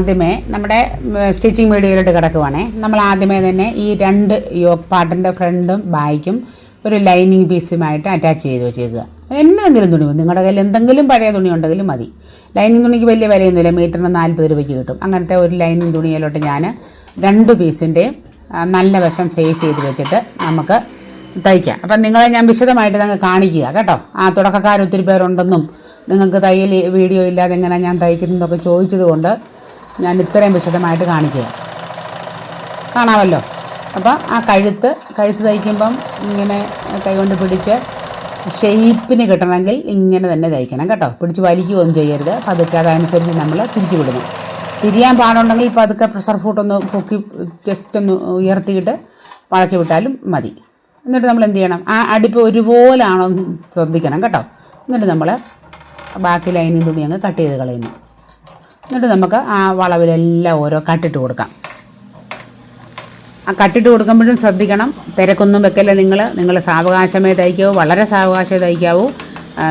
ആദ്യമേ നമ്മുടെ സ്റ്റിച്ചിങ് വീഡിയോയിലോട്ട് കിടക്കുവാണേ. നമ്മൾ ആദ്യമേ തന്നെ ഈ രണ്ട് യോക്ക് പാട്ടിന്റെ ഫ്രണ്ടും ബാക്കും ഒരു ലൈനിങ് പീസുമായിട്ട് അറ്റാച്ച് ചെയ്ത് വെച്ചേക്കുക. എന്തെങ്കിലും തുണി. നിങ്ങളുടെ കയ്യിൽ എന്തെങ്കിലും പഴയ തുണി ഉണ്ടെങ്കിലും മതി. ലൈനിങ് തുണിക്ക് വലിയ വിലയൊന്നുമില്ല മീറ്ററിന് നാൽപ്പത് രൂപയ്ക്ക് കിട്ടും. അങ്ങനത്തെ ഒരു ലൈനിങ് തുണിയിലോട്ട് ഞാൻ രണ്ട് പീസിന്റെയും നല്ല വശം ഫേസ് ചെയ്ത് വെച്ചിട്ട് നമുക്ക് തയ്ക്കാം. അപ്പം നിങ്ങളെ ഞാൻ വിശദമായിട്ട് നിങ്ങൾ കാണിക്കുക കേട്ടോ. ആ തുടക്കക്കാർ ഒത്തിരി പേരുണ്ടെന്നും നിങ്ങൾക്ക് തയ്യൽ വീഡിയോ ഇല്ലാതെ എങ്ങനെ ഞാൻ തയ്ക്കുന്നതൊക്കെ ചോദിച്ചത് കൊണ്ട് ഞാൻ ഇത്രയും വിശദമായിട്ട് കാണിക്കുക. കാണാമല്ലോ. അപ്പോൾ ആ കഴുത്ത് കഴുത്ത് തയ്ക്കുമ്പം ഇങ്ങനെ കൈകൊണ്ട് പിടിച്ച് ഷെയ്പ്പിന് കിട്ടണമെങ്കിൽ ഇങ്ങനെ തന്നെ തയ്ക്കണം കേട്ടോ. പിടിച്ച് വലിക്കുകയൊന്നും ചെയ്യരുത്. പതുക്കെ അതനുസരിച്ച് നമ്മൾ തിരിച്ചു വിടുന്നു തിരിയാൻ പാടുണ്ടെങ്കിൽ പതുക്കെ പ്രഷർ ഫൂട്ടൊന്ന് പൊക്കി ജസ്റ്റ് ഒന്ന് ഉയർത്തിയിട്ട് വളച്ചു വിട്ടാലും മതി. എന്നിട്ട് നമ്മൾ എന്ത് ചെയ്യണം? ആ അടുപ്പ് ഒരുപോലാണോ ശ്രദ്ധിക്കണം കേട്ടോ. എന്നിട്ട് നമ്മൾ ബാക്കി ലൈനിങ് തുണി അങ്ങ് കട്ട് ചെയ്ത് കളയുന്നു. എന്നിട്ട് നമുക്ക് ആ വളവിലെല്ലാം ഓരോ കട്ടിട്ട് കൊടുക്കാം. ആ കട്ടിട്ട് കൊടുക്കുമ്പോഴും ശ്രദ്ധിക്കണം. തിരക്കൊന്നും വെക്കല്ലേ നിങ്ങൾ നിങ്ങൾ സാവകാശമേ തയ്ക്കാവൂ വളരെ സാവകാശമേ തയ്ക്കാവൂ.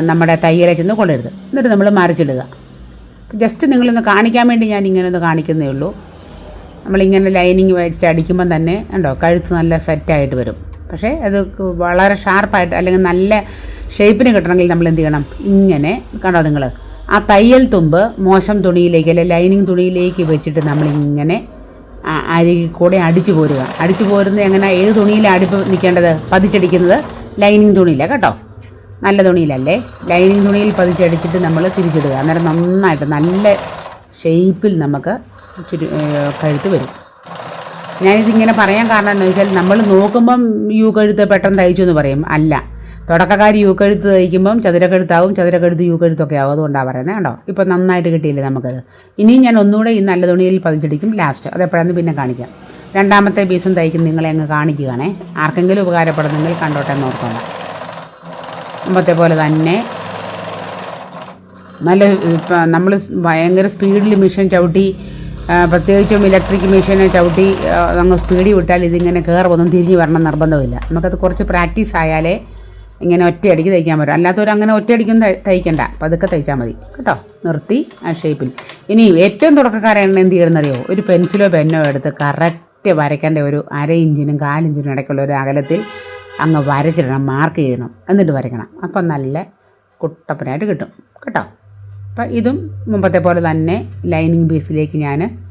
നമ്മുടെ തയ്യലെ ചെന്ന് കൊള്ളരുത്. എന്നിട്ട് നമ്മൾ മറിച്ചിടുക. ജസ്റ്റ് നിങ്ങളൊന്ന് കാണിക്കാൻ വേണ്ടി ഞാൻ ഇങ്ങനെ ഒന്ന് കാണിക്കുന്നേ ഉള്ളൂ. നമ്മളിങ്ങനെ ലൈനിങ് വെച്ച് അടിക്കുമ്പം തന്നെ ഉണ്ടോ കഴുത്ത് നല്ല സെറ്റായിട്ട് വരും. പക്ഷേ അത് വളരെ ഷാർപ്പായിട്ട് അല്ലെങ്കിൽ നല്ല ഷേപ്പിന് കിട്ടണമെങ്കിൽ നമ്മൾ എന്ത് ചെയ്യണം? ഇങ്ങനെ കണ്ടോ നിങ്ങൾ ആ തയ്യൽ തുമ്പ് മോശം തുണിയിലേക്ക് അല്ലെങ്കിൽ ലൈനിങ് തുണിയിലേക്ക് വെച്ചിട്ട് നമ്മളിങ്ങനെ അരികിൽ കൂടെ അടിച്ചു പോരുക. അടിച്ചു പോരുന്നത് എങ്ങനെ? ഏത് തുണിയിലാണ് അടിപ്പ് നിൽക്കേണ്ടത്? പതിച്ചടിക്കുന്നത് ലൈനിങ് തുണിയിലാണ് കേട്ടോ. നല്ല തുണിയിലല്ലേ? ലൈനിങ് തുണിയിൽ പതിച്ചടിച്ചിട്ട് നമ്മൾ തിരിച്ചിടുക. അന്നേരം നന്നായിട്ട് നല്ല ഷേപ്പിൽ നമുക്ക് ചുരു കഴുത്ത് വരും. ഞാനിതിങ്ങനെ പറയാൻ കാരണം എന്ന് വെച്ചാൽ നമ്മൾ നോക്കുമ്പം യു കഴുത്ത് പെട്ടെന്ന് തയ്ച്ചു എന്ന് പറയും. അല്ല. തുടക്കക്കാർ യു കഴുത്ത് തയ്ക്കുമ്പം ചതുരക്കഴുത്താവും ചതുരക്കഴുത്ത് യു കഴുത്തൊക്കെ ആവും. അതുകൊണ്ടാണ് പറയുന്നത് കേട്ടോ ഇപ്പോൾ നന്നായിട്ട് കിട്ടിയില്ലേ നമുക്കത്? ഇനിയും ഞാൻ ഒന്നുകൂടെ ഈ നല്ല തുണിയിൽ പതിച്ചടിക്കും ലാസ്റ്റ് അത് എപ്പോഴാന്ന് പിന്നെ കാണിക്കാം. രണ്ടാമത്തെ പീസും തയ്ക്കും. നിങ്ങളെ അങ്ങ് കാണിക്കുകയാണേ. ആർക്കെങ്കിലും ഉപകാരപ്പെടുന്നെങ്കിൽ കണ്ടോട്ടെ എന്ന് ഓർത്തോളാം. മുമ്പത്തെ പോലെ തന്നെ നല്ല നമ്മൾ ഭയങ്കര സ്പീഡിൽ മെഷീൻ ചവിട്ടി പ്രത്യേകിച്ചും ഇലക്ട്രിക് മെഷീനെ ചവിട്ടി അങ്ങ് സ്പീഡിൽ വിട്ടാൽ ഇതിങ്ങനെ കയറുമൊന്നും തിരിഞ്ഞ് വരണം നിർബന്ധമില്ല. നമുക്കത് കുറച്ച് പ്രാക്ടീസ് ആയാലേ ഇങ്ങനെ ഒറ്റയടിക്ക് തയ്ക്കാൻ പറ്റും. അല്ലാത്തവർ അങ്ങനെ ഒറ്റയടിക്കും തയ്- തയ്ക്കണ്ട. പതുക്കെ തയ്ച്ചാൽ മതി. കേട്ടോ? നിർത്തി ആ ഷേപ്പിൽ. ഇനി ഏറ്റവും തുടക്കക്കാരാണ് എന്ത് ചെയ്യണമെന്നറിയോ? ഒരു പെൻസിലോ പെന്നോ എടുത്ത് കറക്റ്റ് വരയ്ക്കേണ്ട ഒരു അര ഇഞ്ചിനും കാലിഞ്ചിനും ഇടയ്ക്കുള്ള ഒരു അകലത്തിൽ അങ്ങ് വരച്ചിടണം മാർക്ക് ചെയ്യണം. എന്നിട്ട് വരയ്ക്കണം. അപ്പം നല്ല കുട്ടപ്പനായിട്ട് കിട്ടും. കേട്ടോ? അപ്പം ഇതും മുമ്പത്തെ പോലെ തന്നെ ലൈനിങ് പീസിലേക്ക് ഞാൻ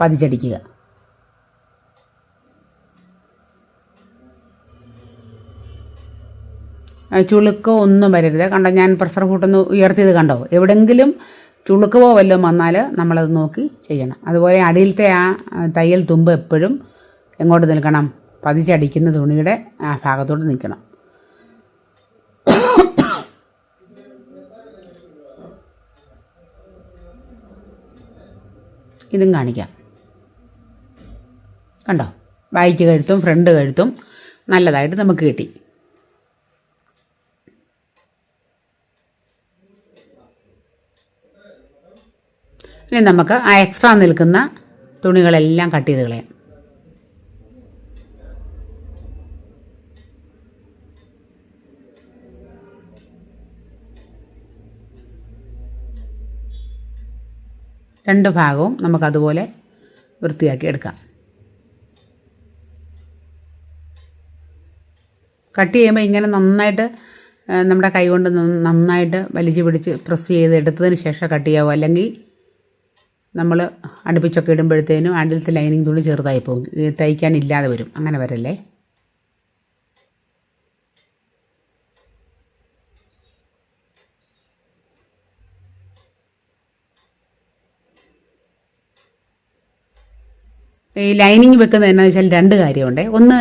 പതിച്ചടിക്കുക. ചുളുക്കോ ഒന്നും വരരുത്. കണ്ടോ ഞാൻ പ്രഷർ കൂട്ടൊന്ന് ഉയർത്തിയത് കണ്ടോ? എവിടെങ്കിലും ചുളുക്കവോ വല്ലതും വന്നാൽ നമ്മളത് നോക്കി ചെയ്യണം. അതുപോലെ അടിയിലത്തെ ആ തയ്യൽ തുമ്പ് എപ്പോഴും എങ്ങോട്ട് നിൽക്കണം? പതിച്ചടിക്കുന്ന തുണിയുടെ ആ ഭാഗത്തോട്ട് നിൽക്കണം. ഇതും കാണിക്കാം. കണ്ടോ? ബാക്ക് കഴുത്തും ഫ്രണ്ട് കഴുത്തും നല്ലതായിട്ട് നമുക്ക് കിട്ടി. ഇനി നമുക്ക് ആ എക്സ്ട്രാ നിൽക്കുന്ന തുണികളെല്ലാം കട്ട് ചെയ്ത് കളയാം. രണ്ട് ഭാഗവും നമുക്കതുപോലെ വൃത്തിയാക്കി എടുക്കാം. കട്ട് ചെയ്യുമ്പോൾ ഇങ്ങനെ നന്നായിട്ട് നമ്മുടെ കൈ കൊണ്ട് നന്നായിട്ട് വലിച്ചു പിടിച്ച് പ്രസ് ചെയ്ത് എടുത്തതിന് ശേഷം കട്ട് ചെയ്യാവോ? അല്ലെങ്കിൽ നമ്മൾ അടുപ്പിച്ചൊക്കെ ഇടുമ്പോഴത്തേനും അടിലത്തെ ലൈനിങ് തുണി ചെറുതായി പോകും. തയ്ക്കാൻ ഇല്ലാതെ വരും. അങ്ങനെ വരല്ലേ? ഈ ലൈനിങ് വെക്കുന്നത് എന്നാന്ന് വെച്ചാൽ രണ്ട് കാര്യമുണ്ട്. ഒന്ന്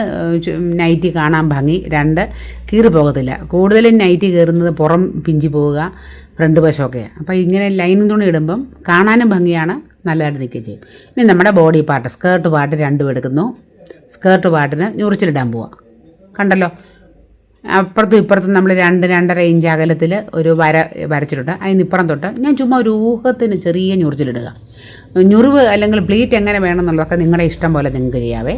നൈറ്റി കാണാൻ ഭംഗി. രണ്ട് കീറി പോകത്തില്ല. കൂടുതലും നൈറ്റി കയറുന്നത് പുറം പിഞ്ചി പോവുക. ഫ്രണ്ട് വശമൊക്കെ. അപ്പോൾ ഇങ്ങനെ ലൈൻ തുണി ഇടുമ്പം കാണാനും ഭംഗിയാണ് നല്ലതായിട്ട് നിൽക്കുകയും ചെയ്യും. ഇനി നമ്മുടെ ബോഡി പാർട്ട് സ്കേർട്ട് പാർട്ട് രണ്ടും എടുക്കുന്നു. സ്കേർട്ട് പാർട്ടിന് ഞുറിച്ചിലിടാൻ പോവാം. കണ്ടല്ലോ? അപ്പുറത്തും ഇപ്പുറത്തും നമ്മൾ രണ്ട് രണ്ടര ഇഞ്ച് അകലത്തിൽ ഒരു വര വരച്ചിട്ടുണ്ട്. അതിന് ഇപ്പുറം തൊട്ട് ഞാൻ ചുമ്മാ ഒരു ഊഹത്തിന് ചെറിയ ഞുറിച്ചിലിടുക. ഞുറിവ് അല്ലെങ്കിൽ പ്ലീറ്റ് എങ്ങനെ വേണമെന്നുള്ളതൊക്കെ നിങ്ങളുടെ ഇഷ്ടം പോലെ നിങ്ങൾക്ക് ചെയ്യാവേ.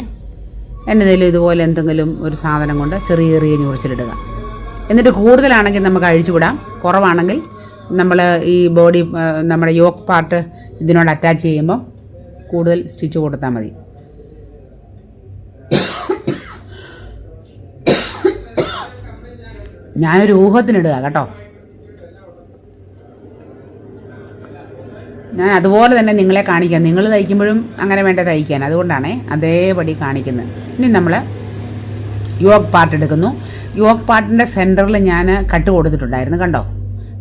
എന്നതേലും ഇതുപോലെ എന്തെങ്കിലും ഒരു സാധനം കൊണ്ട് ചെറിയ ചെറിയ ഞുറിച്ചിലിടുക. എന്നിട്ട് കൂടുതലാണെങ്കിൽ നമുക്ക് അഴിച്ചുവിടാം. കുറവാണെങ്കിൽ നമ്മൾ ഈ ബോഡി നമ്മുടെ യോക്ക് പാർട്ട് ഇതിനോട് അറ്റാച്ച് ചെയ്യുമ്പോൾ കൂടുതൽ സ്റ്റിച്ച് കൊടുത്താൽ മതി. ഞാനൊരു ഊഹത്തിനിടുക കേട്ടോ. ഞാൻ അതുപോലെ തന്നെ നിങ്ങളെ കാണിക്കാം. നിങ്ങൾ തയ്ക്കുമ്പോഴും അങ്ങനെ വേണ്ട തയ്ക്കാൻ. അതുകൊണ്ടാണ് അതേപടി കാണിക്കുന്നത്. ഇനി നമ്മൾ യോഗ് പാർട്ട് എടുക്കുന്നു. യോഗ് പാർട്ടിന്റെ സെന്ററിൽ ഞാൻ കട്ട് കൊടുത്തിട്ടുണ്ടായിരുന്നു കണ്ടോ?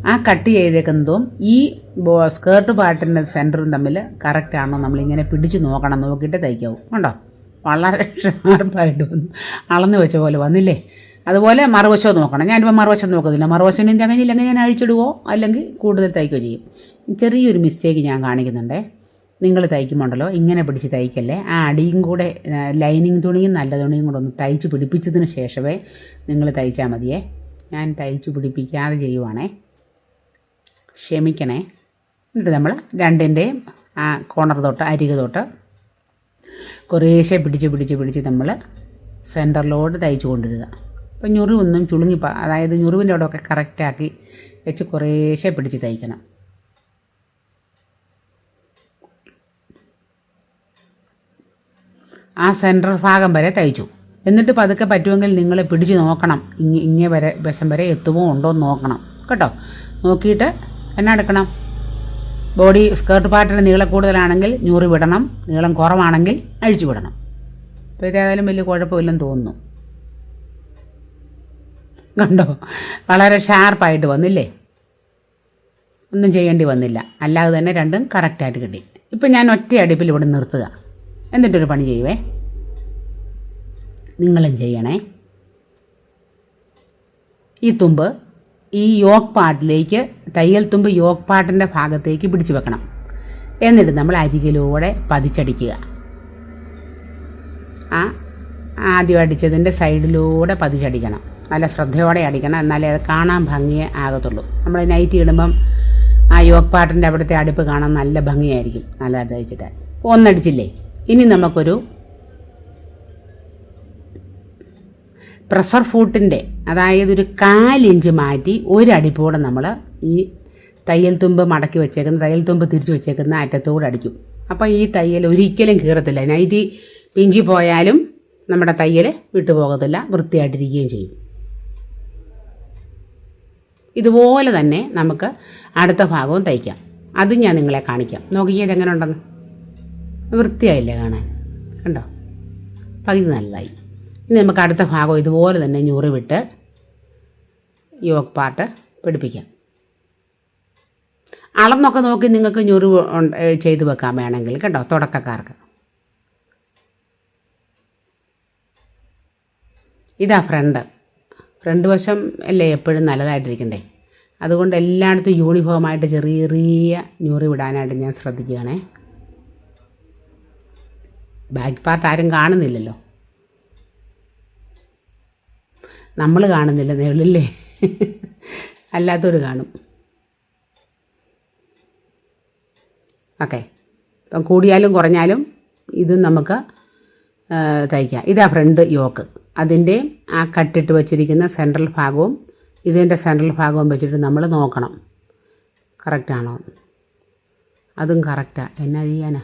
ആ കട്ട് ചെയ്തേക്കുന്നതും ഈ സ്കേർട്ട് പാർട്ടിന്റെ സെന്ററും തമ്മിൽ കറക്റ്റാണോ നമ്മളിങ്ങനെ പിടിച്ച് നോക്കണം നോക്കിയിട്ട് തയ്ക്കാവും. കണ്ടോ? വളരെ ഷാർപ്പായിട്ട് വന്നു. അളന്ന് വെച്ച പോലെ വന്നില്ലേ? അതുപോലെ മറുവശവും നോക്കണം. ഞാനിപ്പോൾ മറുവശം നോക്കുന്നില്ല. മറുവശം തികഞ്ഞില്ലെങ്കിൽ ഞാൻ അഴിച്ചിടുവോ? അല്ലെങ്കിൽ കൂടുതൽ തയ്ക്കുകയോ ചെയ്യും. ചെറിയൊരു മിസ്റ്റേക്ക് ഞാൻ കാണിക്കുന്നുണ്ടേ. നിങ്ങൾ തയ്ക്കുമ്പോണ്ടല്ലോ? ഇങ്ങനെ പിടിച്ച് തയ്ക്കല്ലേ? ആ അടിയും കൂടെ ലൈനിങ് തുണിയും നല്ല തുണിയും കൂടെ ഒന്ന് തയ്ച്ച് പിടിപ്പിച്ചതിന് ശേഷമേ നിങ്ങൾ തയ്ച്ചാൽ മതിയേ. ഞാൻ തയ്ച്ച് പിടിപ്പിക്കാതെ ചെയ്യുവാണേ. ക്ഷമിക്കണേ. എന്നിട്ട് നമ്മൾ രണ്ടിന്റെയും ആ കോണർ തൊട്ട് അരിക തൊട്ട് കുറേശ്ശെ പിടിച്ച് പിടിച്ച് പിടിച്ച് നമ്മൾ സെന്ററിലോട്ട് തയ്ച്ചു കൊണ്ടിരിക്കുക അപ്പം ഞുറിവൊന്നും ചുളുങ്ങി അതായത് ഞുറിവിന്റെ അവിടെയൊക്കെ കറക്റ്റാക്കി വെച്ച് കുറേശ്ശെ പിടിച്ച് തയ്ക്കണം. ആ സെന്റർ ഭാഗം വരെ തയ്ച്ചു. എന്നിട്ട് പതുക്കെ പറ്റുമെങ്കിൽ നിങ്ങൾ പിടിച്ച് നോക്കണം. ഇങ്ങ ഇങ്ങേ വരെ വശം വരെ എത്തുമോ ഉണ്ടോ എന്ന് നോക്കണം. കേട്ടോ? നോക്കിയിട്ട് എന്നാ എടുക്കണം? ബോഡി സ്കേർട്ട് പാർട്ടിന് നീളം കൂടുതലാണെങ്കിൽ ഞൂറി വിടണം നീളം കുറവാണെങ്കിൽ അഴിച്ചു വിടണം. അപ്പോൾ ഇതേതായാലും വലിയ കുഴപ്പമില്ലെന്ന് തോന്നുന്നു. കണ്ടോ? വളരെ ഷാർപ്പായിട്ട് വന്നില്ലേ? ഒന്നും ചെയ്യേണ്ടി വന്നില്ല. അല്ലാതെ തന്നെ രണ്ടും കറക്റ്റായിട്ട് കിട്ടി. ഇപ്പം ഞാൻ ഒറ്റ അടുപ്പിൽ ഇവിടെ നിർത്തുക. എന്നിട്ടൊരു പണി ചെയ്യുവേ. നിങ്ങളും ചെയ്യണേ. ഈ തുമ്പ് ഈ യോഗ് പാട്ടിലേക്ക് തയ്യൽ തുമ്പ് യോഗ് പാട്ടിന്റെ ഭാഗത്തേക്ക് പിടിച്ചു വെക്കണം. എന്നിട്ട് നമ്മൾ അരികിലൂടെ പതിച്ചടിക്കുക. ആ ആദ്യം അടിച്ചതിന്റെ സൈഡിലൂടെ പതിച്ചടിക്കണം. നല്ല ശ്രദ്ധയോടെ അടിക്കണം എന്നാലേ അത് കാണാൻ ഭംഗിയേ ആകത്തുള്ളൂ. നമ്മൾ നൈറ്റ് ഇടുമ്പം ആ യോഗ് പാട്ടിന്റെ അവിടുത്തെ അടുപ്പ് കാണാൻ നല്ല ഭംഗിയായിരിക്കും. നല്ല തയ്ച്ചിട്ട് ഒന്നടിച്ചില്ലേ? ഇനി നമുക്കൊരു പ്രഷർ ഫൂട്ടിന്റെ അതായത് ഒരു കാലിഞ്ച് മാറ്റി ഒരടിപ്പോടെ നമ്മൾ ഈ തയ്യൽ തുമ്പ് മടക്കി വെച്ചേക്കുന്ന തയ്യൽ തുമ്പ് തിരിച്ചു വെച്ചേക്കുന്ന അറ്റത്തോടെ അടിക്കും. അപ്പോൾ ഈ തയ്യൽ ഒരിക്കലും കീറത്തില്ല. നൈറ്റി പിഞ്ചി പോയാലും നമ്മുടെ തയ്യൽ വിട്ടുപോകത്തില്ല വൃത്തിയായിട്ടിരിക്കുകയും ചെയ്യും. ഇതുപോലെ തന്നെ നമുക്ക് അടുത്ത ഭാഗവും തയ്ക്കാം. അതും ഞാൻ നിങ്ങളെ കാണിക്കാം. നോക്കിയത് എങ്ങനെ ഉണ്ടെന്ന്. വൃത്തിയായില്ലേ കാണാൻ. കണ്ടോ? പകുതി നല്ലതായി. ഇനി നമുക്ക് അടുത്ത ഭാഗം ഇതുപോലെ തന്നെ ഞൂറി വിട്ട് യോഗ് പാട്ട് പിടിപ്പിക്കാം. അളന്നൊക്കെ നോക്കി നിങ്ങൾക്ക് ഞൊറി ചെയ്ത് വെക്കാൻ വേണമെങ്കിൽ കേട്ടോ തുടക്കക്കാർക്ക്. ഇതാ ഫ്രണ്ട്. ഫ്രണ്ട് വശം അല്ലേ എപ്പോഴും നല്ലതായിട്ടിരിക്കണ്ടേ? അതുകൊണ്ട് എല്ലായിടത്തും യൂണിഫോമായിട്ട് ചെറിയ ചെറിയ ഞൂറി വിടാനായിട്ട് ഞാൻ ശ്രദ്ധിക്കുകയാണേ. ബാക്ക് പാർട്ട് ആരും കാണുന്നില്ലല്ലോ. നമ്മൾ കാണുന്നില്ല നേളില്ലേ അല്ലാത്തവർ കാണും. ഓക്കെ. ഇപ്പം കൂടിയാലും കുറഞ്ഞാലും ഇതും നമുക്ക് തയ്ക്കാം. ഇതാ ഫ്രണ്ട് യോക്ക്. അതിന്റെ ആ കട്ടിട്ട് വച്ചിരിക്കുന്ന സെൻട്രൽ ഭാഗവും ഇതിന്റെ സെൻട്രൽ ഭാഗവും വെച്ചിട്ട് നമ്മൾ നോക്കണം. കറക്റ്റാണോ? അതും കറക്റ്റാണ് എന്നാ ചെയ്യാനാ?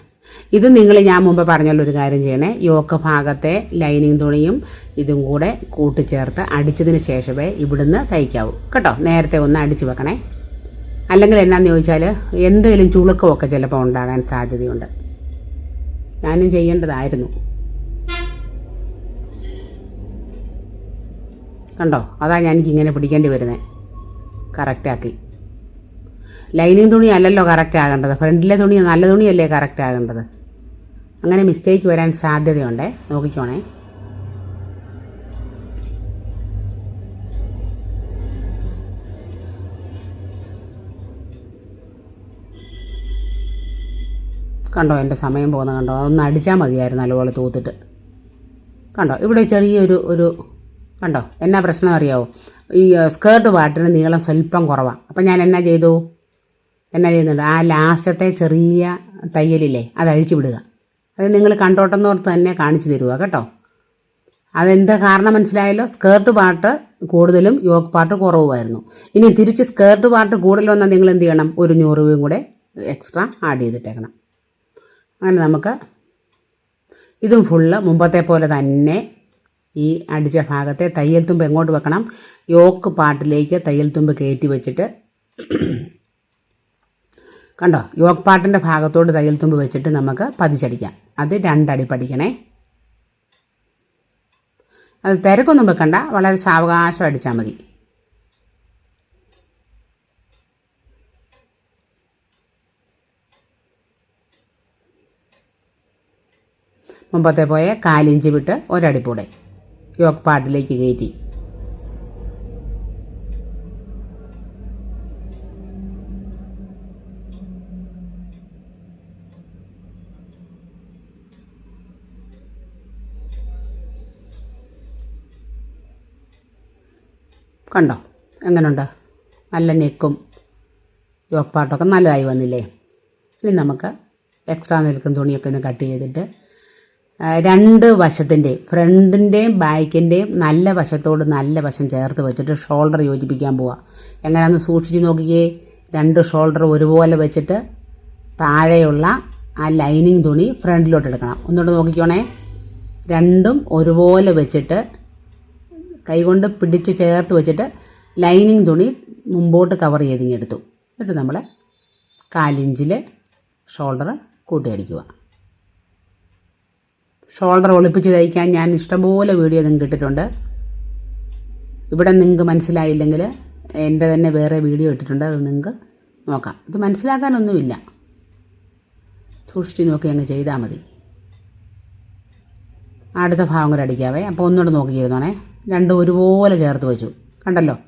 ഇത് നിങ്ങൾ ഞാൻ മുമ്പ് പറഞ്ഞല്ലോ ഒരു കാര്യം ചെയ്യണേ. യോക്ക് ഭാഗത്തെ ലൈനിങ് തുണിയും ഇതും കൂടെ കൂട്ടിച്ചേർത്ത് അടിച്ചതിന് ശേഷമേ ഇവിടുന്ന് തയ്ക്കാവൂ. കേട്ടോ? നേരത്തെ ഒന്ന് അടിച്ചു വെക്കണേ. അല്ലെങ്കിൽ എന്നാന്ന് ചോദിച്ചാൽ എന്തെങ്കിലും ചുളുക്കമൊക്കെ ചിലപ്പോൾ ഉണ്ടാകാൻ സാധ്യതയുണ്ട്. ഞാനും ചെയ്യേണ്ടതായിരുന്നു. കണ്ടോ? അതാ ഞാൻ എനിക്ക് ഇങ്ങനെ പിടിക്കേണ്ടി വരുന്നത് കറക്റ്റാക്കി ലൈനിങ് തുണി അല്ലല്ലോ കറക്റ്റ് ആകേണ്ടത്. ഫ്രണ്ടിലെ തുണി നല്ല തുണിയല്ലേ കറക്റ്റ് ആകേണ്ടത്. അങ്ങനെ മിസ്റ്റേക്ക് വരാൻ സാധ്യതയുണ്ടേ. നോക്കിക്കോണേ. കണ്ടോ എന്റെ സമയം പോകുന്ന കണ്ടോ? അതൊന്ന് അടിച്ചാൽ മതിയായിരുന്നു നല്ലപോലെ തൂത്തിട്ട്. കണ്ടോ ഇവിടെ ചെറിയൊരു ഒരു കണ്ടോ എന്നാ പ്രശ്നം അറിയാവോ? ഈ സ്കേർട്ട് പാട്ടിന് നീളം സ്വല്പം കുറവാണ് അപ്പം ഞാൻ എന്നാ ചെയ്തു? എന്നാ ചെയ്യുന്നുണ്ട്? ആ ലാസ്റ്റത്തെ ചെറിയ തയ്യലില്ലേ അത് അഴിച്ചു വിടുക. അത് നിങ്ങൾ കണ്ടോട്ടെന്നോർത്ത് തന്നെ കാണിച്ചു തരുക കേട്ടോ. അതെന്താ കാരണം മനസ്സിലായല്ലോ? സ്കേർട്ട് പാർട്ട് കൂടുതലും യോഗ് പാർട്ട് കുറവുമായിരുന്നു. ഇനി തിരിച്ച് സ്കേർട്ട് പാർട്ട് കൂടുതൽ വന്നാൽ നിങ്ങൾ എന്ത് ചെയ്യണം? ഒരു നൂറ് രൂപയും കൂടെ എക്സ്ട്രാ ആഡ് ചെയ്തിട്ടേക്കണം. അങ്ങനെ നമുക്ക് ഇതും ഫുള്ള് മുമ്പത്തെ പോലെ തന്നെ ഈ അടിച്ച ഭാഗത്തെ തയ്യൽ തുമ്പ് എങ്ങോട്ട് വെക്കണം? യോക്ക് പാട്ടിലേക്ക് തയ്യൽ തുമ്പ് കയറ്റി വെച്ചിട്ട് കണ്ടോ? യോഗ പാട്ടിന്റെ ഭാഗത്തോട് തയ്യൽ തുമ്പ് വെച്ചിട്ട് നമുക്ക് പതിച്ചടിക്കാം. അത് രണ്ടടി പഠിക്കണേ. അത് തിരക്കൊന്നും വെക്കണ്ട. വളരെ സാവകാശം അടിച്ചാൽ മതി. മുമ്പത്തെ പോയ കാലിഞ്ച് വിട്ട് ഒരടിപ്പൂടെ യോഗ പാട്ടിലേക്ക് കയറ്റി. കണ്ടോ? എങ്ങനെയുണ്ട് നല്ല നെക്കും. യോക്ക് നല്ലതായി വന്നില്ലേ? ഇനി നമുക്ക് എക്സ്ട്രാ നിൽക്കുന്ന തുണിയൊക്കെ ഒന്ന് കട്ട് ചെയ്തിട്ട് രണ്ട് വശത്തിന്റെയും ഫ്രണ്ടിന്റെയും ബാക്കിന്റെയും നല്ല വശത്തോട് നല്ല വശം ചേർത്ത് വെച്ചിട്ട് ഷോൾഡർ യോജിപ്പിക്കാൻ പോവുക എങ്ങനെയാണെന്ന് സൂക്ഷിച്ച് നോക്കിയേ രണ്ട് ഷോൾഡർ ഒരുപോലെ വെച്ചിട്ട് താഴെയുള്ള ആ ലൈനിങ് തുണി ഫ്രണ്ടിലോട്ട് എടുക്കണം ഒന്നുകൂടെ നോക്കിക്കോണേ. രണ്ടും ഒരുപോലെ വെച്ചിട്ട് കൈകൊണ്ട് പിടിച്ച് ചേർത്ത് വെച്ചിട്ട് ലൈനിങ് തുണി മുമ്പോട്ട് കവർ ചെയ്തിങ്ങെടുത്തു എന്നിട്ട് നമ്മൾ കാലിഞ്ചിൽ ഷോൾഡർ കൂട്ടിയടിക്കുക ഷോൾഡർ ഒളിപ്പിച്ച് തയ്ക്കാൻ ഞാൻ ഇഷ്ടംപോലെ വീഡിയോ നിങ്ങൾക്ക് ഇട്ടിട്ടുണ്ട്. ഇവിടെ നിങ്ങൾക്ക് മനസ്സിലായില്ലെങ്കിൽ എന്റെ തന്നെ വേറെ വീഡിയോ ഇട്ടിട്ടുണ്ട് അത് നിങ്ങൾക്ക് നോക്കാം. ഇത് മനസ്സിലാക്കാനൊന്നുമില്ല. സൂക്ഷിച്ച് നോക്കി അങ്ങ് ചെയ്താൽ മതി. അടുത്ത ഭാഗം കൂടെ അടിക്കാവേ. അപ്പോൾ ഒന്നുകൂടെ നോക്കിയിരുന്നോണേ. രണ്ടും ഒരുപോലെ ചേർത്ത് വെച്ചു. കണ്ടല്ലോ?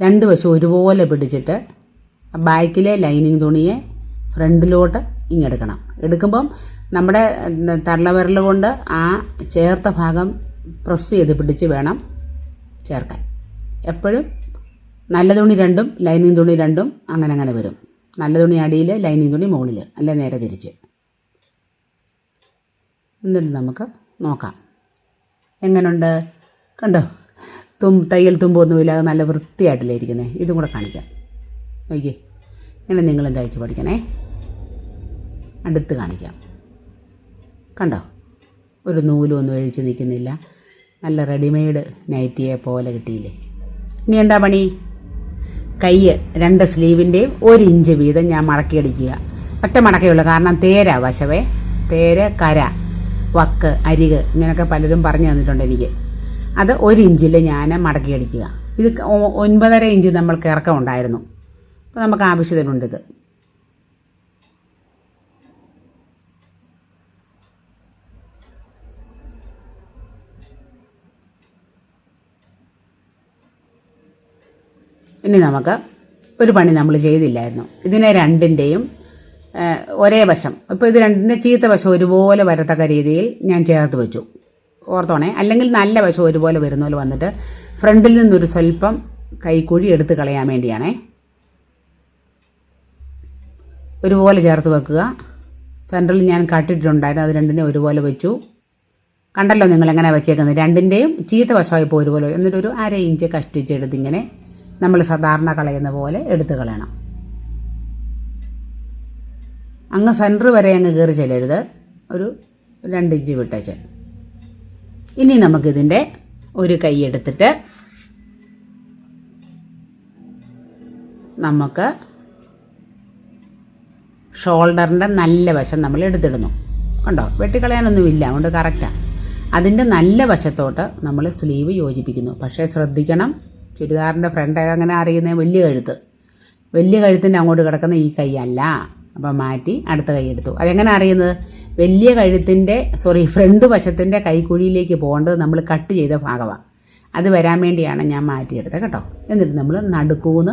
രണ്ട് വശം ഒരുപോലെ പിടിച്ചിട്ട് ബാക്കിലെ ലൈനിങ് തുണിയെ ഫ്രണ്ടിലോട്ട് ഇങ്ങെടുക്കണം. എടുക്കുമ്പം നമ്മുടെ തള്ളവിരൽ കൊണ്ട് ആ ചേർത്ത ഭാഗം പ്രസ് ചെയ്ത് പിടിച്ച് വേണം ചേർക്കാൻ. എപ്പോഴും നല്ല തുണി രണ്ടും ലൈനിങ് തുണി രണ്ടും അങ്ങനെ അങ്ങനെ വരും. നല്ല തുണി അടിയിൽ ലൈനിങ് തുണി മുകളിൽ അല്ല നേരെ തിരിച്ച്. എന്നിട്ട് നമുക്ക് നോക്കാം. എങ്ങനെയുണ്ട് കണ്ടോ? തും തയ്യൽ തുമ്പൊന്നുമില്ലാതെ നല്ല വൃത്തിയായിട്ടല്ലേ ഇരിക്കുന്നത് ഇതും കൂടെ കാണിക്കാം. നോക്കിയേ. ഇങ്ങനെ നിങ്ങളും തയ്ച്ച് പഠിക്കണേ? അടുത്ത് കാണിക്കാം. കണ്ടോ? ഒരു നൂലും ഒന്നും ഒഴിച്ച് നിൽക്കുന്നില്ല. നല്ല റെഡിമെയ്ഡ് നൈറ്റിയെ പോലെ കിട്ടിയില്ലേ. ഇനി എന്താ പണി? കൈ രണ്ട് സ്ലീവിന്റെയും ഒരു ഇഞ്ച് വീതം ഞാൻ മടക്കിയടിക്കുക. ഒറ്റ മടക്കയുള്ളൂ കാരണം തേര വശവേ. തേര കര വക്ക് അരിക് ഇങ്ങനെയൊക്കെ പലരും പറഞ്ഞു തന്നിട്ടുണ്ട് എനിക്ക്. അത് ഒരു ഇഞ്ചിൽ ഞാൻ മടക്കിയടിക്കുക. ഇത് ഒൻപതര ഇഞ്ച് നമ്മൾക്ക് ഇറക്കം ഉണ്ടായിരുന്നു. അപ്പോൾ നമുക്ക് ആവശ്യത്തിനുണ്ട് ഇത്. ഇനി നമുക്ക് ഒരു പണി നമ്മൾ ചെയ്തില്ലായിരുന്നു. ഇതിനെ രണ്ടിന്റെയും ഒരേ വശം. ഇപ്പോൾ ഇത് രണ്ടിന്റെ ചീത്ത വശം ഒരുപോലെ വരത്തക്ക രീതിയിൽ ഞാൻ ചേർത്ത് വെച്ചു. ഓർത്തോണേ. അല്ലെങ്കിൽ നല്ല വശം ഒരുപോലെ വരുന്ന പോലെ വന്നിട്ട് ഫ്രണ്ടിൽ നിന്നൊരു സ്വല്പം കൈക്കുഴി എടുത്ത് കളയാൻ വേണ്ടിയാണേ. ഒരുപോലെ ചേർത്ത് വെക്കുക. സെന്ററിൽ ഞാൻ കട്ടിട്ടുണ്ടായിരുന്നു അത് രണ്ടിനെ ഒരുപോലെ വെച്ചു. കണ്ടല്ലോ നിങ്ങൾ എങ്ങനെ വെച്ചേക്കുന്നത്. രണ്ടിന്റെയും ചീത്ത വശമായപ്പോൾ ഒരുപോലെ എന്നിട്ടൊരു അര ഇഞ്ച് കഷ്ടിച്ചെടുത്ത് ഇങ്ങനെ നമ്മൾ സാധാരണ കളയുന്ന പോലെ എടുത്ത് കളയണം. അങ്ങ് സെന്റർ വരെ അങ്ങ് കയറി ചെല്ലരുത്. ഒരു രണ്ട് ഇഞ്ച് വിട്ടേച്ച്. ഇനി നമുക്കിതിന്റെ ഒരു കൈ എടുത്തിട്ട് നമുക്ക് ഷോൾഡറിന്റെ നല്ല വശം നമ്മൾ എടുത്തിടുന്നു. കണ്ടോ? വെട്ടിക്കളയാനൊന്നുമില്ല. അതുകൊണ്ട് കറക്റ്റാണ് അതിന്റെ നല്ല വശത്തോട്ട് നമ്മൾ സ്ലീവ് യോജിപ്പിക്കുന്നു. പക്ഷേ ശ്രദ്ധിക്കണം ചുരിദാറിന്റെ ഫ്രണ്ട് അങ്ങനെ അറിയുന്ന വലിയ കഴുത്ത്. വലിയ കഴുത്തിന്റെ അങ്ങോട്ട് കിടക്കുന്ന ഈ കൈയല്ല അപ്പം മാറ്റി അടുത്ത കൈ എടുത്തു. അതെങ്ങനെ അറിയുന്നത്? വലിയ കഴുത്തിന്റെ സോറി ഫ്രണ്ട് വശത്തിന്റെ കൈക്കുഴിയിലേക്ക് പോകേണ്ടത് നമ്മൾ കട്ട് ചെയ്ത ഭാഗമാണ് അത് വരാൻ വേണ്ടിയാണ് ഞാൻ മാറ്റിയെടുത്തത് കേട്ടോ. എന്നിട്ട് നമ്മൾ നടുക്കൂന്ന്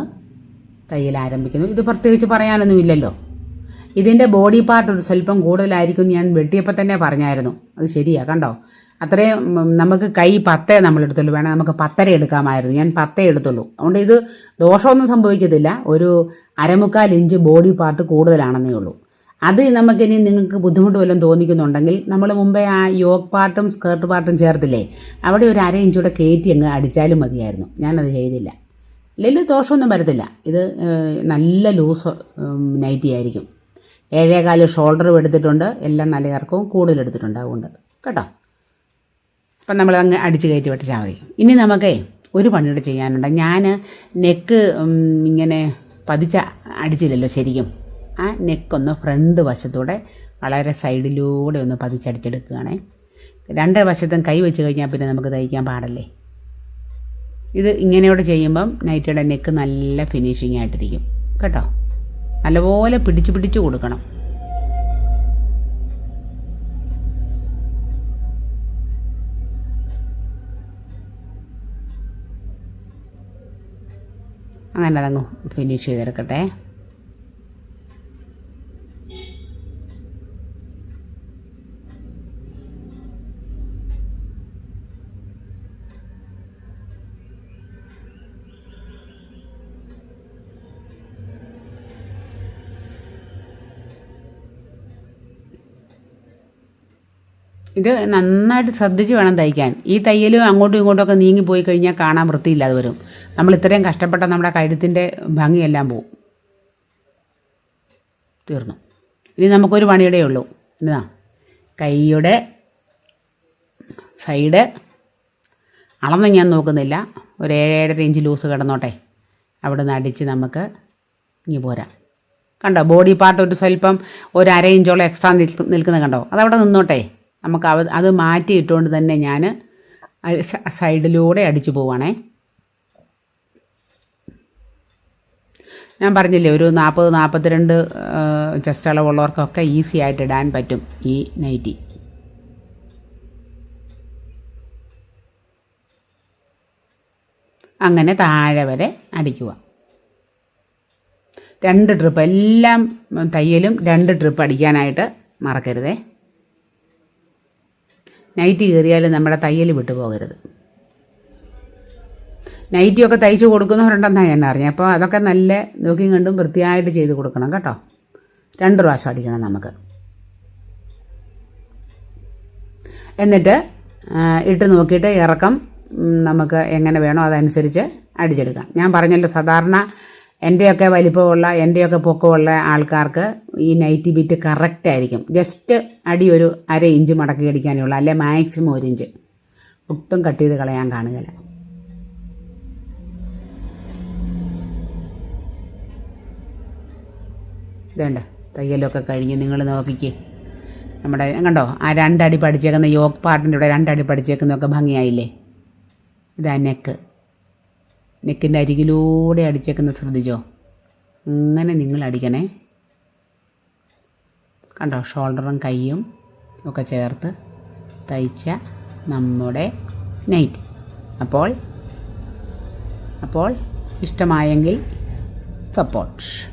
തയ്യൽ ആരംഭിക്കുന്നു. ഇത് പ്രത്യേകിച്ച് പറയാനൊന്നുമില്ലല്ലോ ഇതിന്റെ ബോഡി പാർട്ട് ഒരു സ്വല്പം കൂടുതലായിരിക്കും ഞാൻ വെട്ടിയപ്പോൾ തന്നെ പറഞ്ഞായിരുന്നു. അത് ശരിയാ കണ്ടോ? അത്രയും നമുക്ക് കൈ പത്തേ നമ്മൾ എടുത്തുള്ളൂ വേണം നമുക്ക് പത്തര എടുക്കാമായിരുന്നു. ഞാൻ പത്തേ എടുത്തുള്ളൂ. അതുകൊണ്ട് ഇത് ദോഷമൊന്നും സംഭവിക്കത്തില്ല. ഒരു അരമുക്കാൽ ഇഞ്ച് ബോഡി പാർട്ട് കൂടുതലാണെന്നേ ഉള്ളൂ. അത് നമുക്കിനി നിങ്ങൾക്ക് ബുദ്ധിമുട്ട് വല്ലതും തോന്നിക്കുന്നുണ്ടെങ്കിൽ നമ്മൾ മുമ്പേ ആ യോഗ് പാർട്ടും സ്കേർട്ട് പാർട്ടും ചേർത്തില്ലേ അവിടെ ഒരു അര ഇഞ്ചൂടെ കയറ്റി അങ്ങ് അടിച്ചാലും മതിയായിരുന്നു. ഞാനത് ചെയ്തില്ല. ഇല്ലെങ്കിൽ ദോഷമൊന്നും വരത്തില്ല. ഇത് നല്ല ലൂസ് നൈറ്റി ആയിരിക്കും. ഏഴേകാൽ ഷോൾഡറും എടുത്തിട്ടുണ്ട്. എല്ലാം നല്ല ഇറക്കവും കൂടുതൽ എടുത്തിട്ടുണ്ട് അതുകൊണ്ട്. കേട്ടോ? അപ്പം നമ്മൾ അങ്ങ് അടിച്ച് കയറ്റി വെട്ടിച്ചാൽ മതി. ഇനി നമുക്കേ ഒരു പണിയോട് ചെയ്യാനുണ്ട്. ഞാൻ നെക്ക് ഇങ്ങനെ പതിച്ച അടിച്ചില്ലല്ലോ ശരിക്കും. ആ നെക്കൊന്ന് ഫ്രണ്ട് വശത്തൂടെ വളരെ സൈഡിലൂടെ ഒന്ന് പതിച്ചടിച്ചെടുക്കുകയാണേ. രണ്ട് വശത്തും കൈ വെച്ച് കഴിഞ്ഞാൽ പിന്നെ നമുക്ക് തയ്ക്കാൻ പാടല്ലേ? ഇത് ഇങ്ങനെയോടെ ചെയ്യുമ്പം നൈറ്റിയുടെ നെക്ക് നല്ല ഫിനിഷിംഗ് ആയിട്ടിരിക്കും. കേട്ടോ? നല്ലപോലെ പിടിച്ചു പിടിച്ചു കൊടുക്കണം. അങ്ങനെ അതങ്ങ് ഫിനിഷ് ചെയ്തെടുക്കട്ടെ. ഇത് നന്നായിട്ട് ശ്രദ്ധിച്ച് വേണം തയ്ക്കാൻ. ഈ തയ്യലും അങ്ങോട്ടും ഇങ്ങോട്ടും ഒക്കെ പോയി കഴിഞ്ഞാൽ കാണാൻ വൃത്തിയില്ലാതെ വരും നമ്മൾ ഇത്രയും കഷ്ടപ്പെട്ട നമ്മുടെ കഴുത്തിന്റെ ഭംഗിയെല്ലാം പോവും. തീർന്നു. ഇനി നമുക്കൊരു പണിയുടെ ഉള്ളൂ. എന്നാ കൈയുടെ സൈഡ് അളന്ന് ഞാൻ നോക്കുന്നില്ല. ഒരു ഏഴേഴര ഇഞ്ച് ലൂസ് കിടന്നോട്ടെ. അവിടെ നിന്ന് അടിച്ച് നമുക്ക് ഇനി പോരാം. കണ്ടോ? ബോഡി പാർട്ട് ഒരു സ്വല്പം ഒരു അര ഇഞ്ചോളം എക്സ്ട്രാ നിൽക്കുന്നത് കണ്ടോ? അതവിടെ നിന്നോട്ടെ. നമുക്ക് അവ അത് മാറ്റി ഇട്ടുകൊണ്ട് തന്നെ ഞാൻ സൈഡിലൂടെ അടിച്ചു പോവാണേ. ഞാൻ പറഞ്ഞില്ലേ ഒരു നാൽപ്പത് നാൽപ്പത്തിരണ്ട് ചെസ്റ്റ് അളവുള്ളവർക്കൊക്കെ ഈസി ആയിട്ട് ഇടാൻ പറ്റും ഈ നൈറ്റി അങ്ങനെ താഴെ വരെ അടിക്കുക. രണ്ട് ട്രിപ്പ് എല്ലാം തയ്യലും രണ്ട് ട്രിപ്പ് അടിക്കാനായിട്ട് മറക്കരുതേ. നൈറ്റി കയറിയാൽ നമ്മുടെ തയ്യൽ വിട്ടു പോകരുത്. നൈറ്റിയൊക്കെ തയ്ച്ചു കൊടുക്കുന്നവരുണ്ടെന്നാണ് ഞാൻ അറിഞ്ഞത്. അപ്പോൾ അതൊക്കെ നല്ല നോക്കിയും കണ്ടും വൃത്തിയായിട്ട് ചെയ്ത് കൊടുക്കണം കേട്ടോ. രണ്ട് പ്രാവശ്യം അടിക്കണം നമുക്ക്. എന്നിട്ട് ഇട്ട് നോക്കിയിട്ട് ഇറക്കം നമുക്ക് എങ്ങനെ വേണോ അതനുസരിച്ച് അടിച്ചെടുക്കാം. ഞാൻ പറഞ്ഞല്ലോ സാധാരണ എന്റെയൊക്കെ വലിപ്പമുള്ള എന്റെയൊക്കെ പൊക്കമുള്ള ആൾക്കാർക്ക് ഈ നൈറ്റി ബിറ്റ് കറക്റ്റ് ആയിരിക്കും. ജസ്റ്റ് അടി ഒരു അര ഇഞ്ച് മടക്കി അടിക്കാനേ ഉള്ളൂ. അല്ലെ മാക്സിമം ഒരു ഇഞ്ച് ഒട്ടും കട്ട് ചെയ്ത് കളയാൻ കാണുകയില്ല. ഇതേണ്ട തയ്യലൊക്കെ കഴിഞ്ഞ് നിങ്ങൾ നോക്കിക്കേ. നമ്മുടെ കണ്ടോ? ആ രണ്ടടി പഠിച്ചേക്കുന്ന യോഗ് പാർട്ടിന്റെ ഇവിടെ രണ്ടടി പഠിച്ചേക്കുന്നതൊക്കെ ഭംഗിയായില്ലേ? ഇതാ നെക്ക് നെക്കിന്റെ അരികിലൂടെ അടിച്ചേക്കുന്നത് ശ്രദ്ധിച്ചോ അങ്ങനെ നിങ്ങൾ അടിക്കണേ. കണ്ടോ ഷോൾഡറും കൈയും ഒക്കെ ചേർത്ത് തയ്ച്ച നമ്മുടെ നൈറ്റ് അപ്പോൾ അപ്പോൾ ഇഷ്ടമായെങ്കിൽ സപ്പോർട്ട്.